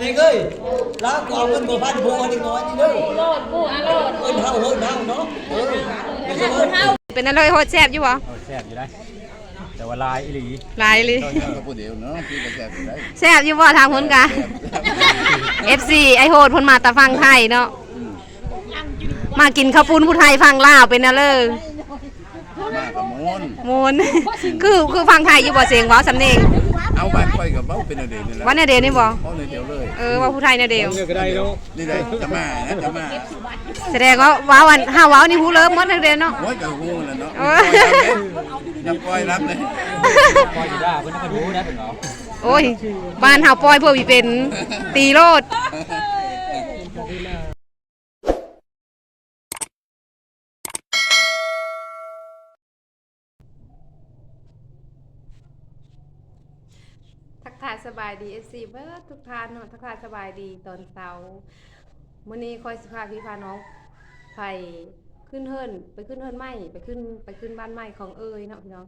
เด็กเอ้ยแล้วก็เอาเงินบ่พันพวกเด็กน้อยนี่เด้อโลดปูอาโลดเอิ้นเฮาเฮิ้นเฮาเนาะเออเดี๋ยวถ้าเอิ้คุนณเฮาเป็นอะไรโหดแซ่บอยู่บ่เอาแซ่บอยู่ได้แต่ว่าลายอีหลีหลายเลยก็พูดเดียวเนาะพี่ก็แซ่บอยู่ได้แซ่บอยู่บ่ทางคนกะ FC ไอโหดเพิ่นมาแต่ฟังไทยเนาะมากินข้าวปุ้นผู้ไทยฟังลาวเป็นอะเลย มากับมวนมูนคือคือฟังไทยอยู่บ่เสียงเว้าสำเนียงเอาบ้านค่อยกับเบ้าเป็นเดียวนี่แหละว่าแนวเดียวนี่บ่เบ้าเลยเดียวเลยเออว่าผู้ไทยแนวเดียวก็ได้แล้วนี่ได้จะมานะจะมาแสดงว่าว้าวันห้าว้าวนี่ฮู้เลิฟหมดแนวเดียวเนาะโอ้ยกับหูแล้วเนาะเออยังปล่อยรับเลยพออยู่ได้เพิ่นก็รู้ได้เป็นเหรอโอ้ยบ้านเฮาปล่อยเพื่อวิเป็นตีโลด สบายดี FC เบิดทุกท่านเนาะทักทายสบายดีตอนเช้ามื้อนี้คอยสิพาพี่พาน้องไปขึ้นเฮิรนไปขึ้นเฮิรนใหม่ไปขึ้นไปขึ้นบ้านใหม่ของเอ้ยเนาะพี่น้อง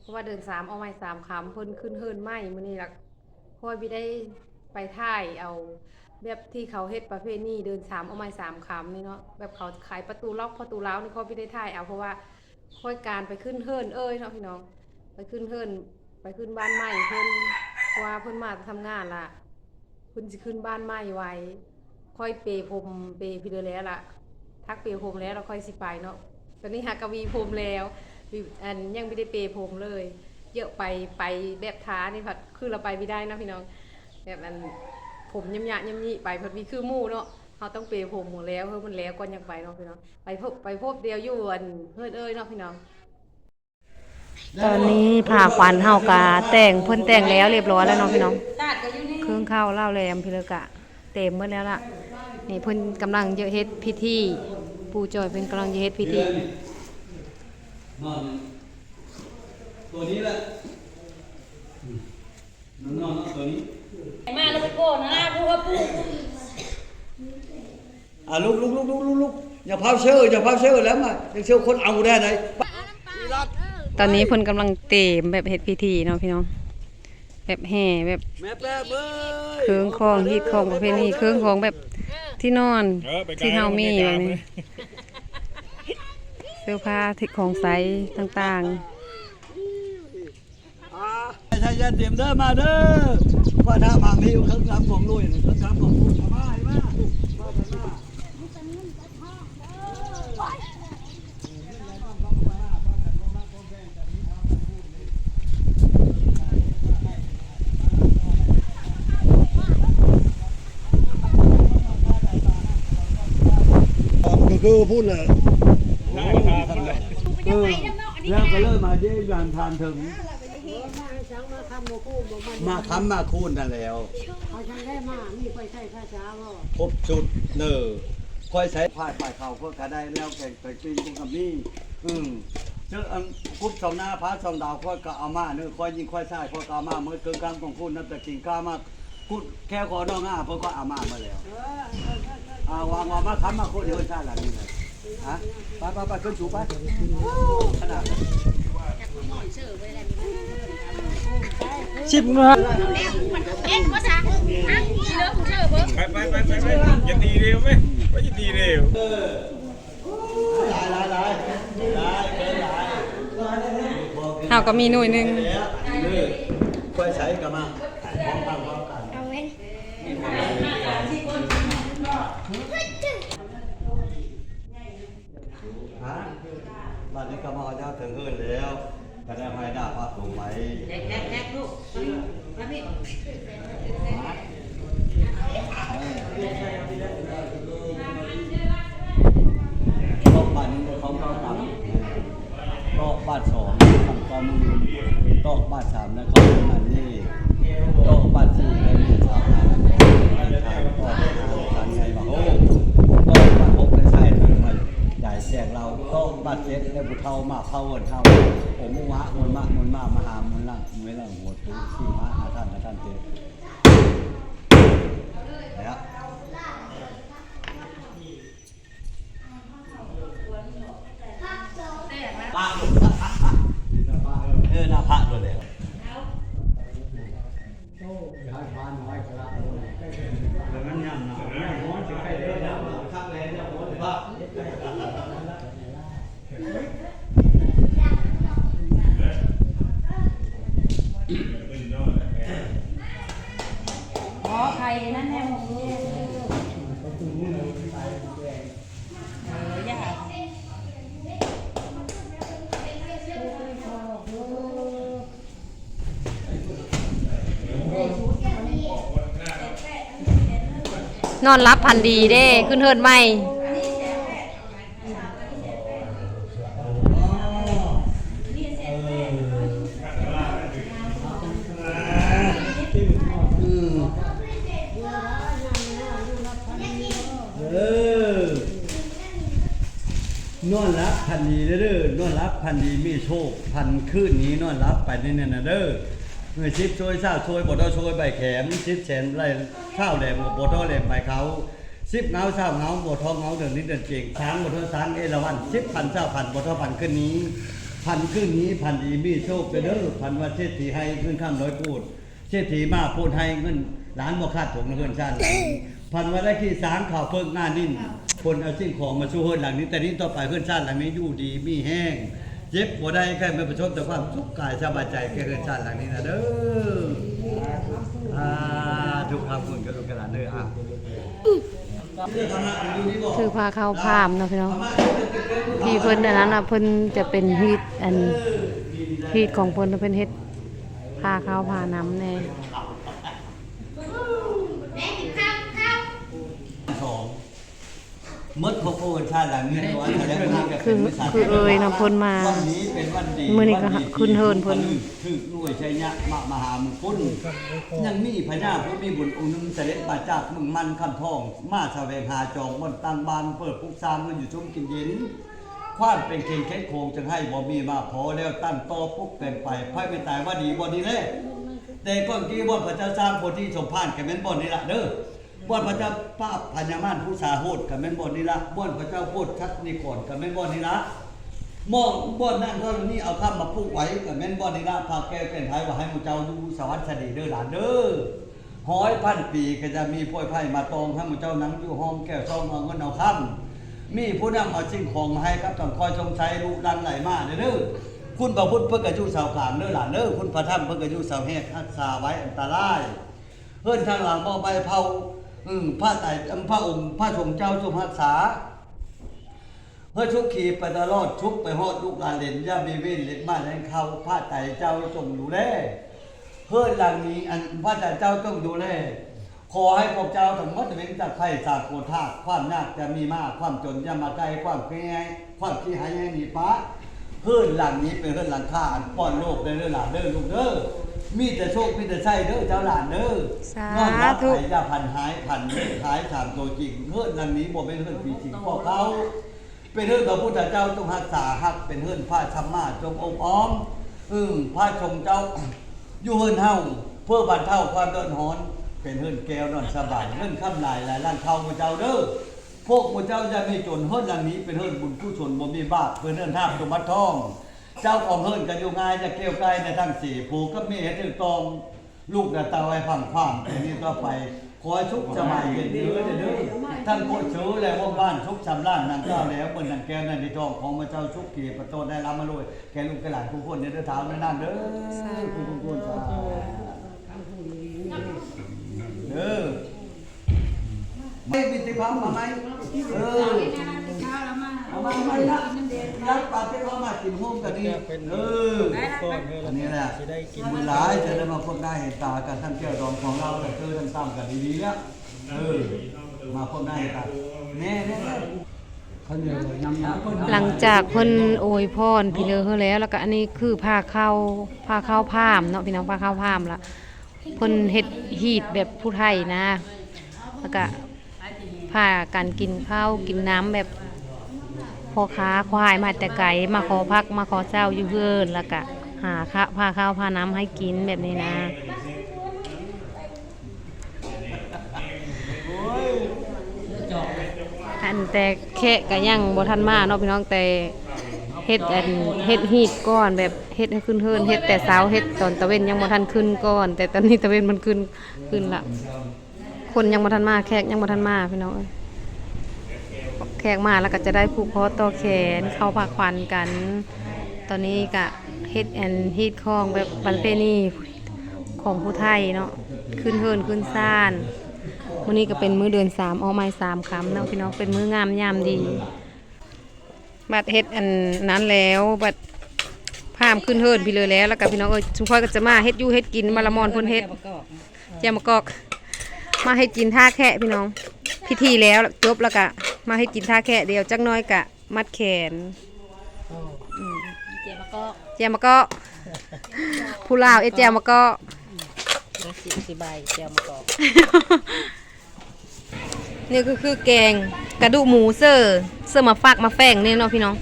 เพราะว่าเดินสามเอาไม้สามคำเพิ่นขึ้นเฮิรนใหม่มื้อนี้ล่ะคอยบ่ได้ไปถ่ายเอาแบบที่เขาเฮ็ดประเภทนี้เดินสามเอาไม้สามคำนี่เนาะแบบเขาขายประตูล็อกประตูเล้านี่เขาไม่ได้ถ่ายเอาเพราะว่าค่อยการไปขึ้นเฮิรนเอ้ยเนาะพี่น้องไปขึ้นเฮิรนไปขึ้นบ้านใหม่เพิ่น เพราะว่าเพิ่นมาทำงานล่ะเพิ่นสิขึ้นบ้านใหม่ไว้ ค่อยเปย์พรมเปย์พี่เดือแล้วล่ะ ทักเปย์พรมแล้วเราค่อยสิไปเนาะตอนนี้หากวีพรมแล้ววิอันยังไม่ได้เปย์พรมเลย เยอะไปไปแบบท้านี่ผัดคือเราไปไม่ได้นะพี่น้อง แบบอันผมยำยะยำยี่ไปผัดวีคือหมู่เนาะเขาต้องเปย์ผมหมดแล้วเฮ้ยมันแล้วก่อนยังไปเนาะพี่น้องไปพบไปพบเดียวอยู่อันเฮ้ยเอ้ยเนาะพี่น้อง ตอนนี้ผ่าขวัญเฮากาแต่งเพิ่นแต่งแล้วเรียบร้อยแล้วเนาะพี่น้องเครื่องเข้าเล่าแรมพิเลกะ เต็มหมดแล้วล่ะนี่เพิ่นกำลังจะเฮ็ดพิธีปู่จอยเพิ่นกำลังจะเฮ็ดพิธีตัวนี้แหละอืมนอนตัวนี้มาแล้วไปโกนนะปูว่าปูอะลุกลุกลุกลุกลุกอย่าพาเชื่ออย่าพาเชื่อแล้วมาย่าเชื่อคนเอาได้ไหนต อนนี้เพิ่นกำลังเต็มแบบเฮ็ดพิธีเนาะพี่น้องแบบแห่แบบแม่แป๊บเอ้ยเครื่องของฮีตของประเพณีเครื่องของแบบที่นอนที่เฮามีแบบนี้เสื้อผ้าที่ของใช้ต่างอ่าใช่ใช่เตรียมเด้อมาเด้อว่าถ้าบางนี้เครื่องรำของลุยเครื่องรำของลุยมาให้มามากันมา ก็ คือพูดเลยเออแล้วก็เริ่มมาเยี่ยมทานถึง มาค้ำมาคูนนั่นแล้วเอาฉันได้มามีไฟใช้ภาษาบ่ครบจุดเนอค่อยใช้พายปลายเขาเพื่อกระได้แล้วแก่งไปกินกุ้งกับนี่อืมเจออันคุบสองหน้าพระสองดาวค่อยก็เอามาเนื้อค่อยยิงค่อยใส่ค่อยก็เอามาเมื่อเกินกลางของคุณนับแต่กิ่งก้ามาคุดแค่ขอน้องอะเพื่อก็เอามามาแล้วอ่าวางวางมาค้ำมาคูนเดี๋ยวใช่หลังนี้เลยฮะไปไปไปขึ้นสูงไปขนาดนั้ชิบเงินเอ็นภาษาอะอีเลิฟเชื่อเบิ่งไปไปไปไปไปอย่าตีเร็วไหมว่าอย่าตีเร็วหลายหลายหลายเกินหลายเฮาก็มีหน่วยหนึงแล้วนี่ค่อยใช้กันมาพร้อมกันพร้อมกันฮะบัดนี้ก็มาเจ้าถึงเฮือนแล้ว ก็ได้ให้ดาพักลงไว้แอ๊กแอ๊กแอ๊กลูกมาพี่ตอกบาดหนึงเขาเขาทำตอกบาทสองทำต่อมือตอกบาดสามแล้วเขาทำอันนี้ อใครนั่นแน่หมเออย่านอนรับพันดีเด้ ขึ้นเฮิรนไหม เออนอนรับพันดีเด้อนอนรับพันดีมีโชค พัน คืนนี้นอนรับไปนี่นี่นะเด้อเมื่อชิดช่วยซาช่วยบ่ต้องช่วยใบแขมชิดแสนไรข้าวแหลมบ่ต้องแหลมใบเขาสิบเงาเศร้าเงาบ่ทองเงาเดือนนี้เดือนเก่งช้างบ่ทอช้างเอราวัณสิบพันเศร้าพันบ่ทอพันขึ้นนี้ พันขึ้นนี้พันดีมีโชคเด้อพันว่าเศรษฐีให้ขึ้นข้ามร้อยพูดเศรษฐีมาพูดให้เงินล้านบ่คาดถงเงินชาติหลังนี้พันว่าได้ขี้สางข่าวเพิ่งหน้านิ่นคนเอาสิ่งของมาสู้เฮือนหลังนี้ แต่นี้ต่อไปเฮือนชาติหลังนี้อยู่ดีมีแห้ง เจ็บบ่ได้แค่ไม่ประชดแต่ความสุขกายสบายใจแค่เฮือนชาติหลังนี้นะเด้ออาทุกคำคุณกับลูกกระหลานเด้ออะคือพาเข้าพามเนาะพี่น้องพี่เพิ่นอันนั้นน่ะเพิ่นจะเป็นฮีดอันฮีดของเพิ่นเพิ่นเฮ็ดพาเข้าพาน้ำแน่ สอง มดพบเฮือนชาติหลังนี้ว่าแสดงว่าจะคืเป็นอวิสาหคือเอ่ยนะเพิ่นมาวันนี้เป็นวันดีมื้อนี้ก็วัดีขึ้นเฮิรนเพิ่นถือหน่วยชัยยะมามหามงคลยังมีพญาผู้มีบุญองค์หนึงเสด็จมาจากเมืองมันคำทอง มาแสวงหาจองบนตังบานเปิดพุกซามมันอยู่ชุ่มกินเย็นความเป็นเข่งเค้กโคงจึงให้บ่มีมาพอแล้วตั้งโตอปุ๊กแต่งไปไพ่ไม่ตายว่าดีบ่ดีเลยแต่ก้อนกี้บ่พระเจ้าสร้างโพธิสมภารกับแม่นบ่นี่ละเด้อ บ่พระเจ้าป้าพญามานผู้สาโหดกับแม่นบ่นี่ละบ่พระเจ้าโพธิชัดนิกรกับแม่นบ่นี่ละมองบ่อนนั่นก็นี่เอาข้ามมาปลูกไว้กับแม่นบ่อนนี่นะพาแก้วเป็นไทยว่าให้หมูเจ้าอยู่สวัสดีเด้อหลานเด้อห้อยพันปีก็จะมีพ่อยไผ่มาตองให้หมูเจ้านั่งอยู่ห้องแก้วซองเอาเงินเอาค่ำมีผู้นำเอาสิ่งของมาให้ครับต้องคอยชมใช้ลูกหลังไหลมาเด้อเด้อคุณพระพุทธเพิ่นก็อยู่สากลางเด้อหลานเด้อคุณพระธรรมเพิ่นก็อยู่สาวแหกรักษาไว้อันตรายเพิ่อนทางหลังบ่ใบเผา อืมพระไตรพระองค์พระสงฆ์เจ้าทรงรักษาเพื่อชุกขี่ไปตลอดชุกไปฮอดลูกหลานเหลนย่ามีเว้นเหลนมาแลนเข้าพระไตรเจ้าจงดูแลเพื่อนหลังนี้อันพระไตรเจ้าต้องดูแลขอให้พวกเจ้าทั้งหมดเป็นจากไผ่สากโกธาความยากจะมีมากความจนจะมาไกลความเกลียดความขี้หายให้หนีป้าเพื่อนหลังนี้เป็นเพื่อนหลังข้าอันป้อนโลกได้เด้อหลานเด้อลูกเด้อ มีแต่โชคมีแต่ใช่เด้อเจ้าหลานเด้อสาธุนอนรับไผ่ยาพันหายพันเลือดหายถามตัวจริงเพื่อนหลังนี้บ่เป็นเพื่อนผีจริงพวกเขาเป็นเรื่องพระพุทธเจ้าจงรักษาฮักเป็นเรื่องพระธรรมาจงองค์อ้อมอืมพระชงเจ้า อยู่เฮิรนเฮาเพื่อบรรเทาความเดือดร้อน เป็นเฮิรนแก้วนอนสบายเฮิรนข้ามลายหลายล้านเท่าพระเจ้าเด้อพวกพระเจ้าจะมีจนเฮิรนหลังนี้เป็นเฮิรนบุญกุศลบ่มีบาปเพื่อนเฮิรนท่าสมบัติทอง เจ้าของเฮิรนกันอยู่ง่ายจะเกี่ยวใกล้ในทั้งสี่ผูกก็มีเหตุตองลูกนาตาไว้พังความอันนี้ก็ไปขอให้ชุกสบายเย็นเด้อเด้อท่านโคตรชูแล้วว่าบ้านชุกสำล้านนางเจ้าแล้วบนนังแก้วนันในทองของพระเจ้าชุกขี่ประโตได้รับมาเลยแกลูกแกหลานทุกคนในเด้อเท้าในนั่นเด้อทุกคนสาเด้อไม่มีติพัมมาไหมเออเอา มาไม่ละยักปากที่เขามากินห้มกันนี่เอออันนี้แหละบุญหลายจะได้มาพบหน้าเห็นตากันท่านเจ้าดองของเราแต่คือท่านตามกันดีๆแล้วเออมาพบหน้าเห็นตาแน่แน่เขาเหนื่อยนำน้ำหลังจากเพิ่นโอยพรพี่เลอเฮาแล้วแล้วก็อันนี้คือผ้าเข้าผ้าเข้าพามเนาะพี่น้องผ้าเข้าพามละเพิ่นเฮ็ดฮีดแบบผู้ไทยนะ แล้วก็ผ้าการกินข้าวกินน้ำแบบ พ่อค้าควายมาแต่ไกลมาขอพักมาขอเจ้าอยู่เพื่อนแล้วก็หาข้าผ้าข้าวผ้าน้ำให้กินแบบนี้นะอันแต่แค่ก็ยังบ่ทันมาเนาะพี่น้องแต่เฮ็ดอันเฮ็ดฮีดก้อนแบบเฮ็ดให้ขึ้นเฮินเฮ็ดแต่เช้าเฮ็ดตอนตะเวนยังบ่ทันขึ้นก้อน แต่ตอนนี้ตะเวนมันขึ้นขึ้นละคนยังบ่ทันมาแขกยังบ่ทันมาพี่น้องเอ้ย แขกมาแล้วก็จะได้ผูกคอต่อแขนเข้าผักควันกัน ตอนนี้ก็เฮ็ดแอนฮีดคองแบบปันเพณีของผู้ไทยเนาะขึ้นเฮิรนขึ้นซ่านมื้อนี้ก็เป็นมื้อเดือนสามเอาไม้สามคำเนาะพี่น้องเป็นมื้องามยามดี บัดเฮ็ดอันนั้นแล้วบัดพามขึ้นเฮิรนพี่เลยแล้วแล้วก็พี่น้องเอ้ยชุมพรก็จะมาเฮ็ดยู่เฮ็ดกินมาละมอนพ่นเฮ็ดแจมะกอก มาให้กินท่าแค่พี่น้อง พิธีแล้วจบแล้วก็ มาให้กินท่าแค่เดียวจักหน้อยกะ มัดแขนเจ็บมาก็แจมะกอกผู้ลาวเอแจมะกอกสิบสิบใบเจ็บมาก็นี่ก็คือแกงกระดูกหมูเซอร์เซอร์มาฟักมาแฝงเนี่ยเนาะพี่น้อง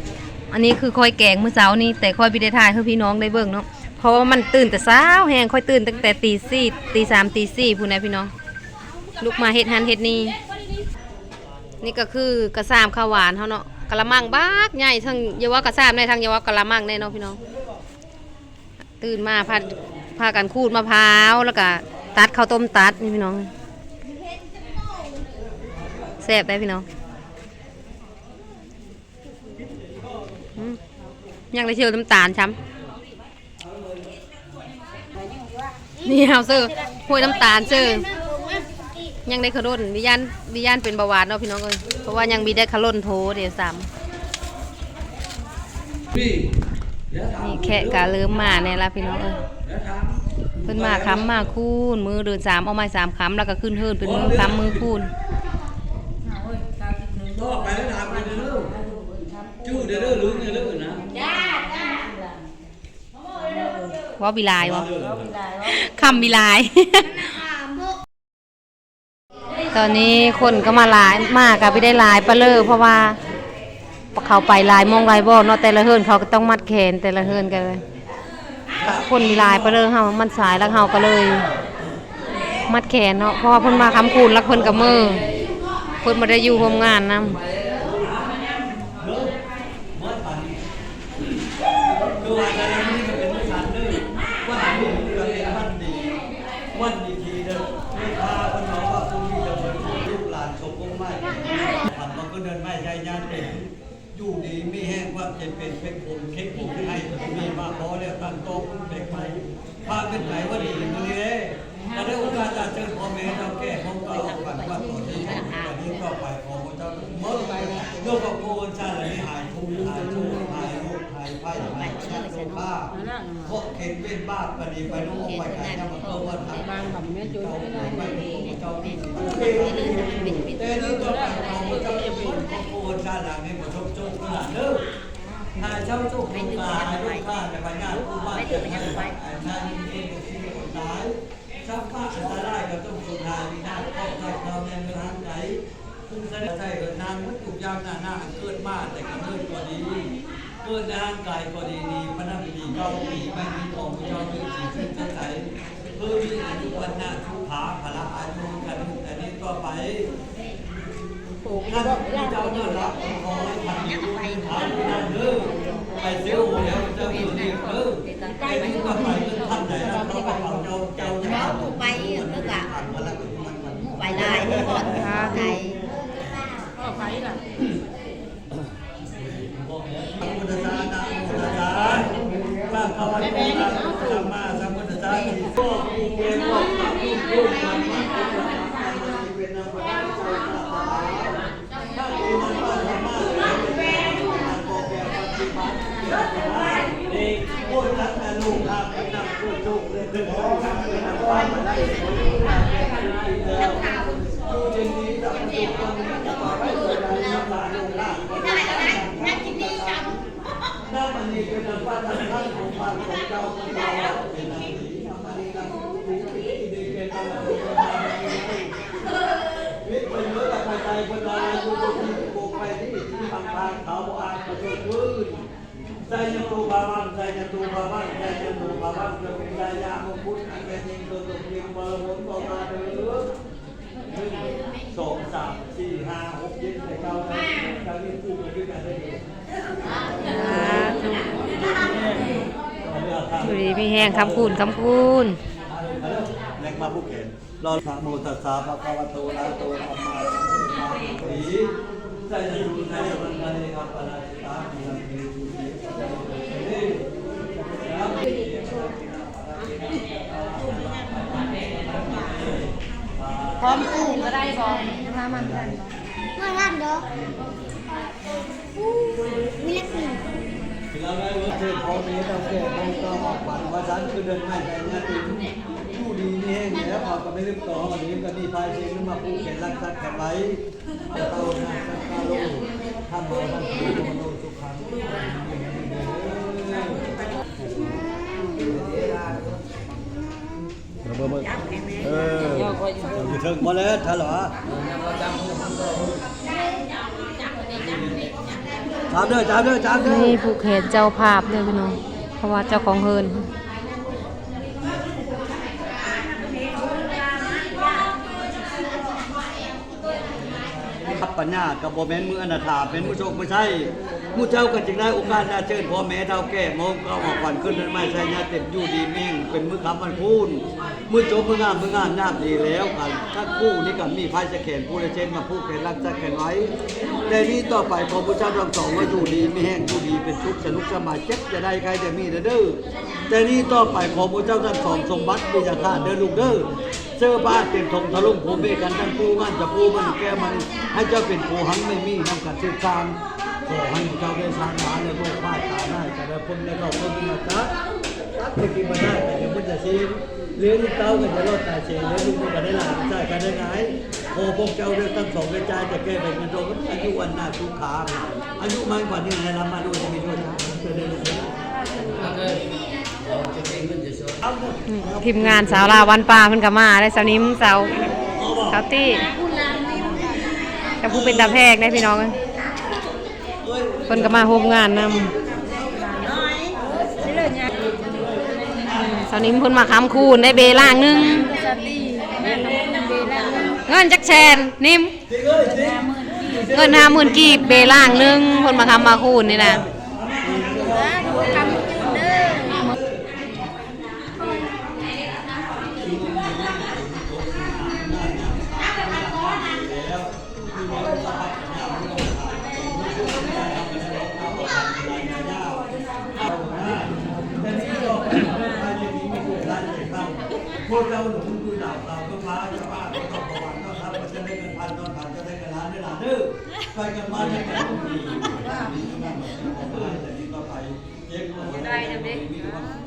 อันนี้คือคอยแกงมื้อเช้านี้แต่คอยบิได้ถ่ายให้พี่น้องได้เบิ่งเนาะเพราะว่ามันตื่นแต่เช้าแหงคอยตื่นตั้งแต่ตีสี่ตีสามตีสี่พูดนะพี่น้องลุกมาเฮ็ดหันเฮ็ดนี่ นี่ก็คือกระซามข้าวหวานเฮาเนาะกะละมังบักใหญ่ทั้งอยาวากระซามในทั้งอยาวากะละมังในเนาะพี่น้อง ตื่นมาพาพากันขูดมะพร้าวแล้วก็ตัดข้าวต้มตัดนี่พี่น้องแซ่บได้พี่น้องอยังได้เชียวน้ำตาลช้ำนี่เอาเซอร์ห้วยน้ำตาลเซอร์ ยังได้ขลุ่นวิญญาณวิญญาณเป็นเบาหวานเนาะพี่น้องเอ้ยเพราะว่ายังมีได้ขลุ่นโทเดี๋ยวสามนี่แค่กะเริ่มมาเนี่ยละพี่น้องเอ้ยเพิ่นมาค้ำมาคูนมือเดินสามเอาไม้สามค้ำแล้วก็ขึ้นเฮิรนเป็นมือค้ำมือคูนว่าวิลายวะคำวิลาย ตอนนี้คนก็มาหลายมากอะไม่ได้หลายปะเลอเพราะว่าเขาไปหลายมองหลายบ่เนาะแต่ละเฮือนเขาก็ต้องมัดแขนแต่ละเฮือนกันเลยก็คนมีหลายปะเลอเฮามันสายแล้วเฮาก็เลย มัดแขนเนาะเพราะว่าเพิ่นมาค้ำคูณแล้วเพิ่นกับมือเพิ่นมาได้อยู่ร่วมงานนำ ทำมันไม่ใช่ญาติเป็นอยู่ดีไม่แห้งว่าจะเป็นเป็นผมเค้กผมให้มีมาพอแล้วตั้งโต๊ะเด็กใหม่พาเป็นไหนว่าดีมือนี้เด้แต่ได้โอกาสจะเจอพ่อแม่เราแก่ของเรากันว่าตอนนี้ตอนนี้ก็ไปของเจ้าเมื่อไปโลกของโกนชาตินี้หายทุกข์หายทุกหายโรคหายไข้ายชาติโรคบ้าเพราะเข็นเป็นบ้าปฏิไปน้องไปไก่ยังมาเพิ่มว่าทำบ้านแบบนี้จุดไม่ได้ไม่รู้เจ้าที่แต่นี่ก็ไปของพระเจ้าจะเป็นของโกนชาติหลังนี้มาชกโจกขนาดเด้อถ้าเจ้าโจกลงมาลูกข้าจะไปงานผู้บ้านจะไปนั่นเองที่คนตายชักผ้าอันตรายก็ต้องสุนทานมีหน้าเข้าใจเราในเมืองไหนซึ่งแสดงใจเกิดนางวัตถุยางหน้าหน้าเกิดมาแต่ก็เกิดก็ดีเกิ ดในร่างกายก็ดีดีพนักดีเก้าปีไม่มีของพระเจ้ามีสิ่งซึ่งจะใส่เพื่อมีอายุวันนาทุกขาพละอายุกันแต่นี้ก็ไปท่านที่เจ้าเดินรับขอให้พันยุทานนั่นเด้อไปเสียโอ้แล้วเจ้าอยู่นี่เด้อไปที่ก็ไปท่านไหนเราก็เอาเจ้าเจ้าจะเอาไปเมื่อกี้มาแล้วมันมันไปได้ก่อนไหนสัมพุทธัสสะนะโมตัสสะสร้าง ภาวะโตนะสัมมาสัมพุทธัสสะอิโตปิเกโตปัจจุโยธัมมะพุทธัสสะเป็นนามปะโตถ้าคือมันว่าธรรมะเป็นการโกแก่ปฏิบัตินี่พูดทักแต่ลูกทำเป็นนำพูดจุกเลยถึงเขาทำเป็นนำความมันได้ผลแล้วดูจริงดีดับจุกคนนี้จะมาไว้เกิดอะไรน้ำตาลงล่างได้แล้วนะนั่นกินดีจังน้ำมันนี่เป็นน้ำป้าท่านท่านของบ้านของเจ้าของเราเป็นน้ำดีน้ำมันนี่น้ำดีดีดีเป็นน้ำดีเป็นน้ำดีวิทย์ไปเยอะแต่ใจคนใดอยู่ตรงนี้โบกไปที่ที่บางทางเขาบอกอ่านประจุพื้น ใจยังตูบาบังใจยังตูบาบังใจ ยังตูบาบังจะเป็นใจยามงคุดอันเป็นยิงตัวตุกยิงบอลหมุนต่อมาเด้อหนึ่งสองสามสี่ห้าหกเจ็ดแปดเก้าสิบเก้ายี่สิบขึ้นกันได้เลยอยู่ดีมีแห้งคำคูณคำคูณแรงมาผู้เขียนรอนะโมตัสสะภะคะวะโตอะระหะโตสัมมาสัมพุทธัสสะสีใจยังตูใจยังมันกันเลยครับปะนาจิตามีลังมีสุขีสัพเพ พร้อมกู้ก็ได้บ่พามันกันมาล้างดอกมีเล็กสี่เราได้ว่าเธอพอมีเราแก่ต้องต้องออกฝันว่าฉันคือเดินง่ายใจเนี่ยติผู้ดีนี่เองแล้วพอก็ไม่ลืมต่อวันนี้ก็ดีพายเชงมาพูดเข็นรักสักกันไว้เต้าหน้าสักกาโลทำมาทำสุขโนสุขังเอออ ยู่ถึงมาแล้วท่านเหรอจามเด้อจามเด้อจามเด้อนี่ผูกแขนเจ้าภาพเด้อพี่น้องเพราะว่าเจ้าของเฮินครับปัญญากับโบแมนมืออนาถาเป็นผู้โชคผู้ใช่ผู้เจ้าก็จึงได้โอกาสน่าเชิญพ่อแม่เท่าแก่มองก็ออกขวัญขึ้นนั้นไม่ใช่ญาเต็มอยู่ดีเม่งเป็นมือคำมันพูนมือจบมืองามมืองามน้ำดีแล้วกันถ้ากู้นี่ก็มีพายจะแขนผู้ละเช่นมาผู้แขนรักจะแขนไว้แต่นี้ต่อไปพอผู้เจ้าทั้งสองว่าอยู่ดีไม่แห้งอยู่ดีเป็นทุกสนุกสบายเจ็บจะได้ใครจะมีเด้อแต่นี้ต่อไปขอผู้เจ้าทั้งสองสมบัติมีจะขาดเด้อลูกเด้อเสื้อผ้าเต็มทงทะลุภูมิกันทั้งผู้มันจะผู้มันแก้มันให้เจ้าเป็นผู้หังไม่มีนำกันสืบสาน ขอให้เจ้าได้สร้างหาในโลกบ้านตาได้แต่ละคนแล้วก็คนที่มาจัดจัดไปกินมาได้แต่เดี๋ยวมันจะซีเลี้ยงลูกเต้ากันจะรอดตายเสียเลี้ยงลูกมันก็ได้หลานใช่กันได้ไงโอ้พวกเจ้าเรื่องทั้งสองกระจายจะแก้ไปกันตรงอายุวันหน้าทุกขาอายุมันกว่านี้ให้รับมาด้วยจะมีด้วยจะได้รู้ทีมงานสาวลาวันป่าเพิ่นก็มาได้สาวนิ้มสาวสาวตี้กับผู้เป็นตาแพกได้พี่น้อง เพิ่นก็มาโฮมงานนำสาวนิ้มเพิ่นมาค้ำคูนได้เบล่างหนึงเงินจักแชนนิ่มเงินห้าหมื่นกีบเบล่างหนึงเพิ่นมาค้ำมาคูนนี่นะ เด้อไปกันมาได้กันทุกทีแต่นี่ก็ไปเจ๊ก็ได้นะเด็ก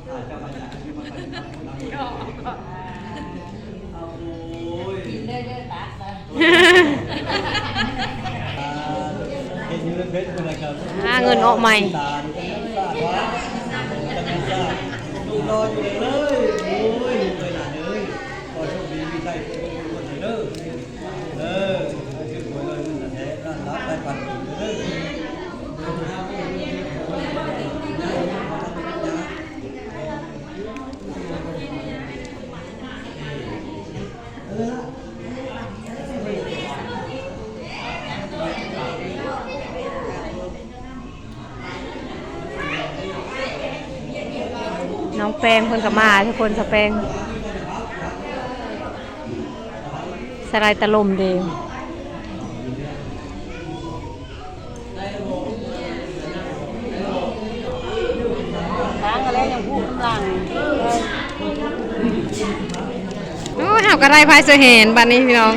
อาจจะมาจากที่มาไปเอาโอ้ยกินได้ได้ตัดเห็นอยู่ในเพชรเป็นอะไรครับหาเงินออกใหม่ตาดูรออยู่เลยโอ้ยเลยหลานเอ้ยขอโชคดีมีใจคนเด้อเออชื่อหวยเลยมันแท้ นั่นรับได้พันเด้อน้องแปงเพิ่นกับมาทุกคนสแปงสไลด์ตะลมเดว ทางอะไรอย่างพูดกำลัง โอ้ยหาว กระไรพายเสเห็นบัดนี้พี่น้อง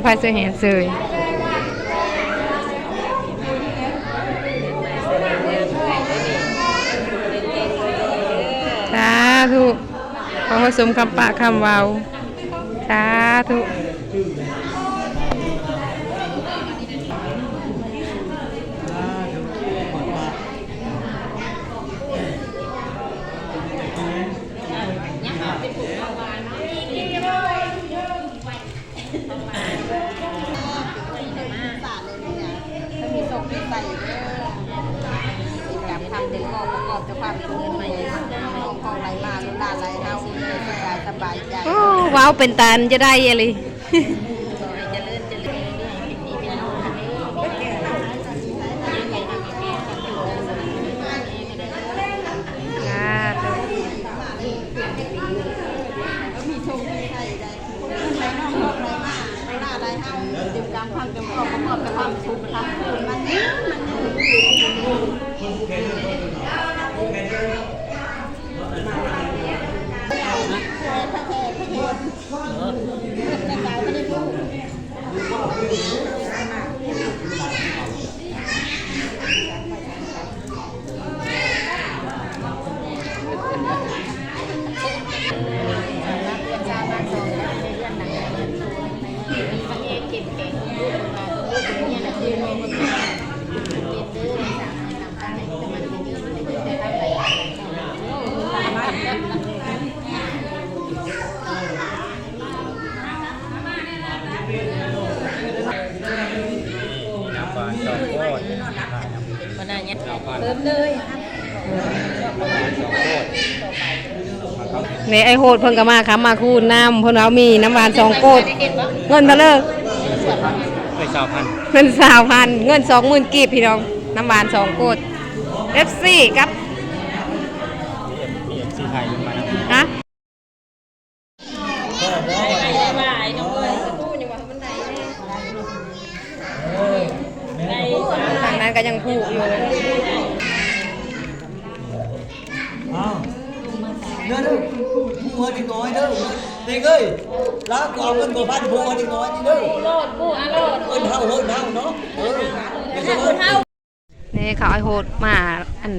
เอากระไรพายเสเห็นเสยสาธุขอให้ส มคำปะคำเว้าสาธุถ้ามีศพไม่ใส่เด้อจับทำเด็กก็ประกอบจะพาไปเงินใหม่น้องก็องไหลมาลูกหลาไหลเฮาสบายสบายใจ โอ้ว้าวเป็นตาลจะได้เลยร เจริญเจริญเรื่อยๆเป็นดีเป็นน้องกันเด้อ มีโชคมีชัยได้ไหลน้องนอกไหลมาลูกหลานไหลเฮาเต็มกำพังเต็มครอบประกอบกับความสุขทำให้มันมัน น้ ในไอโหดเพิ่นก็มาค้ำมาคูณน้ำเพิ่นเอามีน้ำหวานสองโกดเงินเท่าเลิกเคยสาวพันเงินสาวพันเงินสองหมื่นกีบพี่น้องน้ำหวานสองโกดเอฟซีครับ เอ็มซีไทยมานะ ฮะ ว่าไอ้น้องเอ้ย ทางนั้นก็ยังผูกอยู่ เด้อเด้อผู้เงินอีกน้อยเด้อเด็กเอ้ยแล้วก็เอาเงินบ่พันผู้เงินอีกน้อยนี่เด้อ โลดปูอาโลด เงินเท่าเฮินเท่าเนาะเออไม่ใช่เงิน นี่เขาไอโหดมาอัน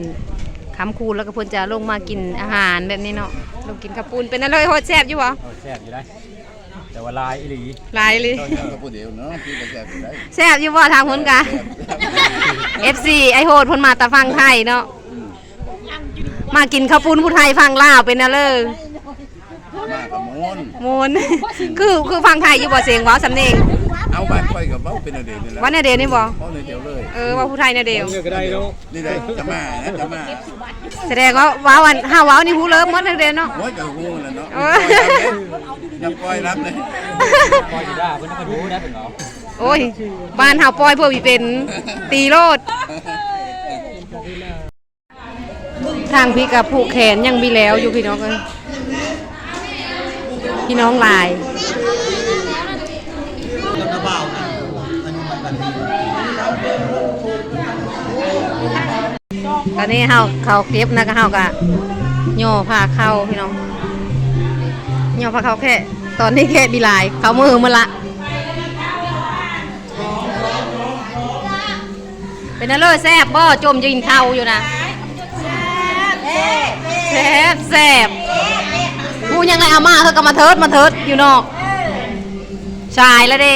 ค้ำคูณแล้วก็เพิ่นจะลงมากินอาหารแบบนี้เนาะลงกินข้าวปุ้นเป็นอะไรโหดแซ่บอยู่บ่โอ้แซ่บอยู่ได้ แต่ว่าลายอีหลีหลายเลยก็พูดเดียวเนาะพี่ก็แซ่บอยู่ได้แซ่บอยู่บ่ทางเพิ่นกะ FC ไอโหดเพิ่นมาแต่ฟังไทยเนาะมากินข้าวปุ้นผู้ไทยฟังลาวเป็นอะไรมากับมูลโมนคือคือฟังไทยอยู่บ่เสียงเว้าสำเนียงเอาบ้านค่อยกับเว้าเป็นอันเดียวนี่แหละว่าในเดยวนี่บ่เว้าในเดียวเลยเออว่าผู้ไทยในเดียว เลือกก็ได้เนาะนี่ได้จะมานะจะมา แสดงว่าว้าวันห้าว้าวนี่ฮู้เลิฟหมดในเดียวเนาะ โอ้ยกับงูแล้วเนาะเออ น้ำก้อยรับเลยปอยอยู่ได้เพิ่นก็ดูได้เป็นเหรอโอ้ยบ้านเฮาปล่อยเพื่อมีเป็นตีโลด ทางพี่กับผูกแขนยังมีแล้วอยู่พี่น้องเอ้ยพี่น้องหลาย ตอนนี้เฮาเขาเก็บนะก็เฮาก็ย่อผ้าเข้าพี่น้องโย่อผ้าเข้าแค่ ตอนนี้แค่มีลาย เขามือมาละเป็นอะไรแซ่บบ่จมยินเข้าอยู่นะแซ่บแซ่บกูยังไงอาม่าเขาก็มาเทิดมาเทิดอยู่นอกชายแล้วเด้